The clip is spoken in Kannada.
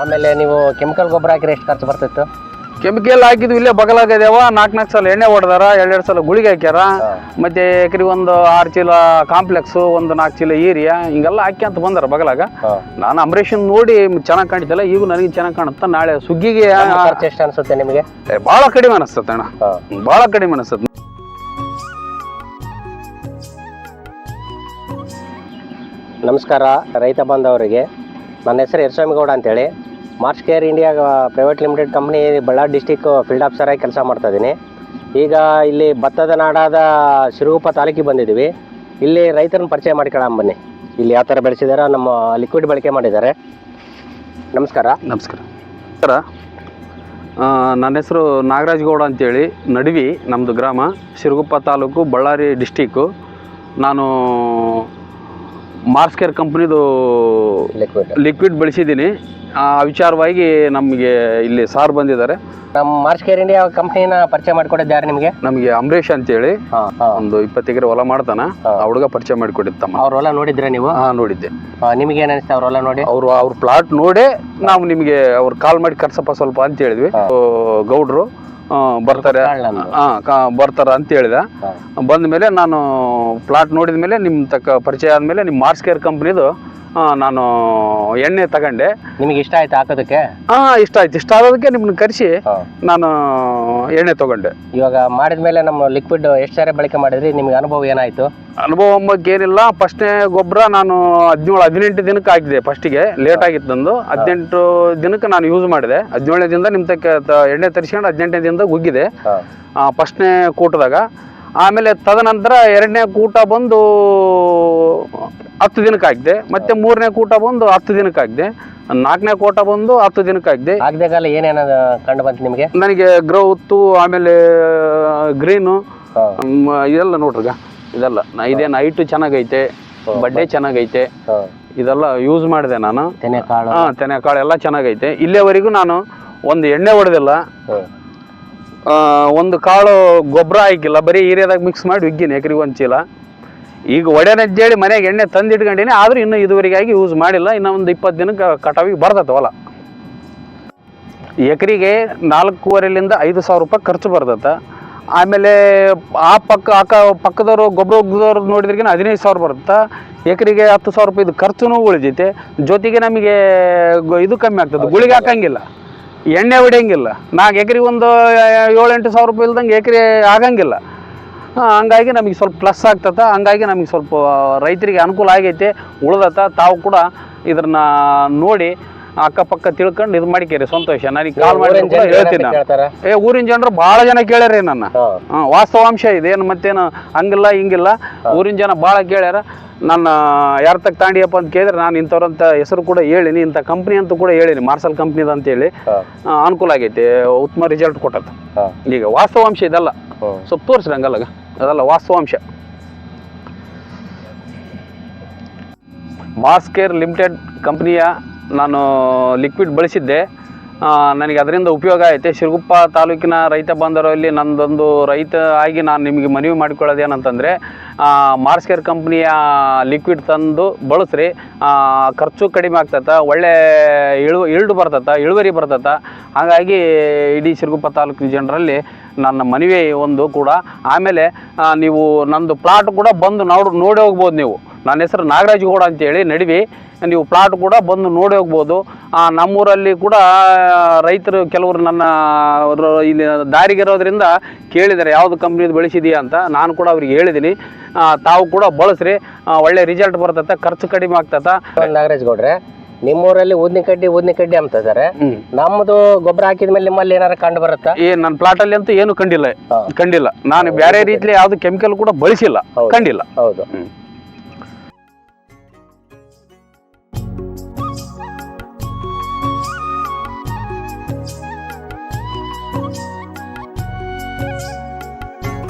ಆಮೇಲೆ ನೀವು ಕೆಮಿಕಲ್ ಗೊಬ್ಬರ ಹಾಕಿದ್ರೆ ಎಷ್ಟು ಖರ್ಚು ಬರ್ತಿತ್ತು? ಕೆಮಿಕಲ್ ಹಾಕಿದ್ವಿ ಇಲ್ಲೇ ಬಗಲಾಗದೇವ ನಾಲ್ಕು ನಾಲ್ಕು ಸಲ ಎಣ್ಣೆ ಹೊಡೆದಾರ ಎರಡೆರಡು ಸಲ ಗುಳಿಗೆ ಹಾಕ್ಯಾರ. ಮತ್ತೆ ಎಕರೆ ಒಂದು ಆರು ಚೀಲ ಕಾಂಪ್ಲೆಕ್ಸು ಒಂದು ನಾಲ್ಕು ಚೀಲ ಏರಿಯಾ ಹಿಂಗೆಲ್ಲ ಹಾಕಿ ಅಂತ ಬಂದಾರ ಬಗಲಾಗ. ನಾನು ಅಂಬರೀಷನ್ ನೋಡಿ ಚೆನ್ನಾಗಿ ಕಾಣ್ತಿಲ್ಲ ಈಗ ನನಗೆ ಚೆನ್ನಾಗಿ ಕಾಣುತ್ತ ನಾಳೆ ಸುಗ್ಗಿಗೆ ಖರ್ಚು ಎಷ್ಟು ಅನ್ಸುತ್ತೆ ನಿಮಗೆ? ಭಾಳ ಕಡಿಮೆ ಅನಿಸುತ್ತೆ ಅಣ್ಣ. ಭಾಳ ಕಡಿಮೆ ಅನಿಸುತ್ತೆ. ನಮಸ್ಕಾರ ರೈತ ಬಾಂಧವರಿಗೆ. ನನ್ನ ಹೆಸರು ಯರಸ್ವಾಮಿಗೌಡ ಅಂತೇಳಿ. March Care India private limited company Ballari district field officer ಆಗಿ ಕೆಲಸ ಮಾಡ್ತಾ ಇದ್ದೀನಿ. ಈಗ ಇಲ್ಲಿ ಭತ್ತದ ನಾಡಾದ ಶಿರಗುಪ್ಪ ತಾಲೂಕಿಗೆ ಬಂದಿದ್ದೀವಿ. ಇಲ್ಲಿ ರೈತರನ್ನ ಪರಿಚಯ ಮಾಡ್ಕೊಳ್ಳೋಣ ಬನ್ನಿ. ಇಲ್ಲಿ ಯಾವ ಥರ ಬೆಳೆಸಿದಾರೆ ನಮ್ಮ ಲಿಕ್ವಿಡ್ ಬಳಕೆ ಮಾಡಿದ್ದಾರೆ. ನಮಸ್ಕಾರ. ನಮಸ್ಕಾರ. ಸರ ನನ್ನ ಹೆಸರು ನಾಗರಾಜ್ ಗೌಡ ಅಂತೇಳಿ. ನಡುವಿ ನಮ್ಮದು ಗ್ರಾಮ ಶಿರಗುಪ್ಪ ತಾಲೂಕು ಬಳ್ಳಾರಿ ಡಿಸ್ಟಿಕ್ಕು ನಾನು ಮಾರ್ಸ್ ಕೇರ್ ಕಂಪ್ನಿದು ಲಿಕ್ವಿಡ್ ಲಿಕ್ವಿಡ್ ಬಳಸಿದ್ದೀನಿ. ಆ ವಿಚಾರವಾಗಿ ನಮಗೆ ಇಲ್ಲಿ ಸಾರ್ ಬಂದಿದ್ದಾರೆ. ನಮ್ಮ ಮಾರ್ಚ್ ಕೇರ್ ಇಂಡಿಯಾ ಕಂಪ್ನಿನ ಪರಿಚಯ ಮಾಡಿಕೊಟ್ಟಿದ್ದು ಯಾರು ನಿಮಗೆ? ನಮಗೆ ಅಂಬರೀಶ್ ಅಂತೇಳಿ. ಒಂದು ಇಪ್ಪತ್ತು ಎಕರೆ ಹೊಲ ಮಾಡ್ತಾನ. ಆ ಹುಡುಗ ಪರಿಚಯ ಮಾಡಿಕೊಟ್ಟಿತ್ತಮ್ಮ ಅವ್ರ ಹೊಲ ನೋಡಿದ್ರೆ ನೀವು? ಹಾಂ ನೋಡಿದ್ದೆ. ನಿಮಗೆ ಏನು ಅನಿಸ್ತಾ ಅವ್ರ ಹೊಲ ನೋಡಿ? ಅವರು ಅವ್ರ ಪ್ಲಾಟ್ ನೋಡಿ ನಾವು ನಿಮಗೆ ಅವ್ರು ಕಾಲ್ ಮಾಡಿ ಕರ್ಸಪ್ಪ ಸ್ವಲ್ಪ ಅಂತ ಹೇಳಿದ್ವಿ. ಗೌಡ್ರು ಬರ್ತಾರೆ. ಬರ್ತಾರ ಅಂತ ಹೇಳಿದ. ಬಂದ ಮೇಲೆ ನಾನು ಪ್ಲಾಟ್ ನೋಡಿದ ಮೇಲೆ ನಿಮ್ಮ ತಕ್ಕ ಪರಿಚಯ ಆದಮೇಲೆ ನಿಮ್ಮ ಮಾರ್ಸ್ ಕೇರ್ ಕಂಪ್ನಿದು ನಾನು ಎಣ್ಣೆ ತಗೊಂಡೆ. ನಿಮಗೆ ಇಷ್ಟ ಆಯ್ತು ಹಾಕೋದಕ್ಕೆ? ಹಾ ಇಷ್ಟ ಆಯ್ತು. ಇಷ್ಟ ಆಗೋದಕ್ಕೆ ನಿಮ್ಮನ್ನ ಕರೆಸಿ ನಾನು ಎಣ್ಣೆ ತಗೊಂಡೆ. ಇವಾಗ ಮಾಡಿದ ಮೇಲೆ ನಮ್ಮ ಲಿಕ್ವಿಡ್ ಎಷ್ಟು ಸಾರಿ ಬಳಕೆ ಮಾಡಿದ್ರಿ? ನಿಮ್ಗೆ ಅನುಭವ ಏನಾಯ್ತು? ಅನುಭವ ಬಗ್ಗೆ ಏನಿಲ್ಲ. ಫಸ್ಟ್ನೇ ಗೊಬ್ಬರ ನಾನು ಹದಿನೇಳು ಹದಿನೆಂಟು ದಿನಕ್ಕೆ ಹಾಕಿದೆ ಫಸ್ಟಿಗೆ. ಲೇಟ್ ಆಗಿತ್ತು ನಂದು. ಹದಿನೆಂಟು ದಿನಕ್ಕೆ ನಾನು ಯೂಸ್ ಮಾಡಿದೆ. ಹದಿನೇಳನೇ ದಿನದ ನಿಮ್ಮ ತಕ್ಕ ಎಣ್ಣೆ ತರಿಸ್ಕೊಂಡು ಹದಿನೆಂಟನೇ ದಿನದಾಗ ಉಗ್ಗಿದೆ. ಹಾಂ. ಫಸ್ಟ್ನೇ ಕೂಟದಾಗ. ಆಮೇಲೆ ತದನಂತರ ಎರಡನೇ ಕೂಟ ಬಂದು ಹತ್ತು ದಿನಕ್ಕೆ ಹಾಕಿದೆ ಮತ್ತೆ ಮೂರನೇ ಕೂಟ ಬಂದು ಹತ್ತು ದಿನಕ್ಕೆ ಹಾಕಿದೆ ನಾಲ್ಕನೇ ಕೂಟ ಬಂದು ಹತ್ತು ದಿನಕ್ಕೆ ಹಾಕಿದೆ ಆಗದೆ. ಕಾಲ ಏನೇನು ಕಂಡು ಬಂತು ನಿಮಗೆ? ನನಗೆ ಗ್ರೌತ್ ಆಮೇಲೆ ಗ್ರೀನು ಇದೆಲ್ಲ ನೋಡ್ರಿಗ ಇದೆಲ್ಲ. ನಾ ಇದೇನು ಹೈಟು ಚೆನ್ನಾಗೈತೆ ಬಡ್ಡೆ ಚೆನ್ನಾಗೈತೆ. ಇದೆಲ್ಲ ಯೂಸ್ ಮಾಡಿದೆ ನಾನು. ತೆನೆ ಕಾಳು ಹಾಂ ತೆನೆಕಾಳು ಎಲ್ಲ ಚೆನ್ನಾಗೈತೆ. ಇಲ್ಲಿಯವರೆಗೂ ನಾನು ಒಂದು ಎಣ್ಣೆ ಹೊಡೆದಿಲ್ಲ. ಹ್ಮ್. ಆ, ಒಂದು ಕಾಳು ಗೊಬ್ಬರ ಹಾಕಿಲ್ಲ. ಬರೀ ಏರಿಯಾದಾಗ ಮಿಕ್ಸ್ ಮಾಡಿ ಉಗ್ಗಿನಿ ಎಕರೆಗೆ ಒಂದು ಚೀಲ. ಈಗ ಒಡೆನಜ್ಜೇಳಿ ಮನೆಗೆ ಎಣ್ಣೆ ತಂದಿಟ್ಕೊಂಡಿನಿ ಆದರೂ ಇನ್ನೂ ಇದುವರೆಗಾಗಿ ಯೂಸ್ ಮಾಡಿಲ್ಲ. ಇನ್ನೂ ಒಂದು ಇಪ್ಪತ್ತು ದಿನಕ್ಕೆ ಕಟಾವಿಗೆ ಬರ್ತೈತೆ ಹೊಲ. ಎಕರೆಗೆ ನಾಲ್ಕೂವರೆಲಿಂದ ಐದು ಸಾವಿರ ರೂಪಾಯಿ ಖರ್ಚು ಬರ್ತೈತೆ. ಆಮೇಲೆ ಆ ಪಕ್ಕ ಅಕ್ಕ ಪಕ್ಕದವರು ಗೊಬ್ಬರ ಉಗ್ದವ್ರು ನೋಡಿದ್ರಿಗಿನ ಹದಿನೈದು ಸಾವಿರ ಬರುತ್ತೆ. ಎಕರೆಗೆ ಹತ್ತು ಸಾವಿರ ರೂಪಾಯಿ ಖರ್ಚು ಉಳಿದೈತೆ. ಜೊತೆಗೆ ನಮಗೆ ಇದು ಕಮ್ಮಿ ಆಗ್ತದೆ ಗುಳಿಗೆ ಹಾಕಂಗಿಲ್ಲ. ಎಣ್ಣೆ ಹೊಡೆಯಂಗಿಲ್ಲ. ನಾಲ್ಕು ಎಕರೆಗೆ ಒಂದು ಏಳೆಂಟು ಸಾವಿರ ರೂಪಾಯಿ ಇಲ್ದಂಗೆ ಎಕರೆ ಆಗಂಗಿಲ್ಲ. ಹಂಗಾಗಿ ನಮಗೆ ಸ್ವಲ್ಪ ಪ್ಲಸ್ ಆಗ್ತದ. ಹಂಗಾಗಿ ನಮಗೆ ಸ್ವಲ್ಪ ರೈತರಿಗೆ ಅನುಕೂಲ ಆಗೈತೆ ಉಳ್ದತ್ತ ತಾವು ಕೂಡ ಇದನ್ನ ನೋಡಿ ಅಕ್ಕಪಕ್ಕ ತಿಳ್ಕೊಂಡು ಇದು ಮಾಡಿಕೇರಿ. ಸಂತೋಷ. ನನಗೆ ಕಾಲ್ ಮಾಡಿ ಹೇಳ್ತೀನಿ. ಏ ಊರಿನ ಜನರು ಬಹಳ ಜನ ಕೇಳ್ಯಾರ ನನ್ನ. ವಾಸ್ತವಾಂಶ ವಾಸ್ತವಾಂಶ ಇದೇನು ಮತ್ತೇನು ಹಂಗಿಲ್ಲ ಹಿಂಗಿಲ್ಲ. ಊರಿನ ಜನ ಬಹಳ ಕೇಳ್ಯಾರ. ನನ್ನ ಯಾರ ತಕ್ಕ ತಾಂಡಿಯಪ್ಪ ಅಂತ ಕೇಳಿದ್ರೆ ನಾನು ಇಂಥವ್ರಂತ ಹೆಸರು ಕೂಡ ಹೇಳಿನಿ. ಇಂಥ ಕಂಪ್ನಿ ಅಂತ ಕೂಡ ಹೇಳಿನಿ. ಮಾರ್ಸಲ್ ಕಂಪ್ನಿದ ಅಂತೇಳಿ ಅನುಕೂಲ ಆಗೈತೆ. ಉತ್ತಮ ರಿಸಲ್ಟ್ ಕೊಟ್ಟದ. ಈಗ ವಾಸ್ತವಾಂಶ ಇದೆಲ್ಲ. ಸ್ವಲ್ಪ ತೋರಿಸ್ರಿ ಹಂಗಲ್ಲ ಅದಲ್ಲ ವಾಸ್ತವಾಂಶ. ಮಾಸ್ಕೇರ್ ಲಿಮಿಟೆಡ್ ಕಂಪ್ನಿಯ ನಾನು ಲಿಕ್ವಿಡ್ ಬಳಸಿದ್ದೆ. ನನಗೆ ಅದರಿಂದ ಉಪಯೋಗ ಐತೆ. ಶಿರಗುಪ್ಪ ತಾಲೂಕಿನ ರೈತ ಬಂದರಲ್ಲಿ ನಂದೊಂದು ರೈತ ಆಗಿ ನಾನು ನಿಮಗೆ ಮನವಿ ಮಾಡಿಕೊಳ್ಳೋದು ಏನಂತಂದರೆ ಮಾರ್ಸ್ ಕೇರ್ ಕಂಪ್ನಿಯ ಲಿಕ್ವಿಡ್ ತಂದು ಬಳಸ್ರಿ. ಖರ್ಚು ಕಡಿಮೆ ಆಗ್ತೈತೆ, ಒಳ್ಳೆ ಇಳು, ಇಳ್ಡು ಬರ್ತತೆ, ಇಳುವರಿ ಬರ್ತದೆ ಹಾಗಾಗಿ ಇಡೀ ಶಿರಗುಪ್ಪ ತಾಲೂಕಿನ ಜನರಲ್ಲಿ ನನ್ನ ಮನವಿ ಒಂದು ಕೂಡ. ಆಮೇಲೆ ನೀವು ನಂದು ಪ್ಲಾಟ್ ಕೂಡ ಬಂದು ನೋಡಿ ನೋಡಿ ಹೋಗ್ಬೋದು ನೀವು. ನನ್ನ ಹೆಸರು ನಾಗರಾಜ್ ಗೌಡ ಅಂತೇಳಿ. ನಡಿವಿ ನೀವು ಪ್ಲಾಟ್ ಕೂಡ ಬಂದು ನೋಡಿ ಹೋಗ್ಬೋದು. ಆ, ನಮ್ಮೂರಲ್ಲಿ ಕೂಡ ರೈತರು ಕೆಲವರು ನನ್ನ ಇಲ್ಲಿ ದಾರಿಗಿರೋದ್ರಿಂದ ಕೇಳಿದ್ದಾರೆ ಯಾವುದು ಕಂಪ್ನಿದು ಬೆಳೆಸಿದೆಯಾ ಅಂತ. ನಾನು ಕೂಡ ಅವ್ರಿಗೆ ಹೇಳಿದ್ದೀನಿ. ತಾವು ಕೂಡ ಬಳಸ್ರಿ. ಒಳ್ಳೆ ರಿಸಲ್ಟ್ ಬರ್ತೈತೆ ಖರ್ಚು ಕಡಿಮೆ ಆಗ್ತದ ನಾಗರಾಜ್ ಗೌಡ್ರೆ ನಿಮ್ಮೂರಲ್ಲಿ ಊದಿನ ಕಡ್ಡಿ ಊದಿನ ಕಡ್ಡಿ ಅಂತ ಇದಾರೆ. ಹ್ಞೂ ನಮ್ಮದು ಗೊಬ್ಬರ ಹಾಕಿದ ಮೇಲೆ ನಿಮ್ಮಲ್ಲಿ ಏನಾರ ಕಂಡು ಬರುತ್ತಾ? ಏ ನನ್ನ ಪ್ಲಾಟಲ್ಲಿ ಅಂತೂ ಏನು ಕಂಡಿಲ್ಲ. ಕಂಡಿಲ್ಲ. ನಾನು ಬೇರೆ ರೀತಿಯಲ್ಲಿ ಯಾವ್ದು ಕೆಮಿಕಲ್ ಕೂಡ ಬಳಸಿಲ್ಲ. ಕಂಡಿಲ್ಲ. ಹೌದು.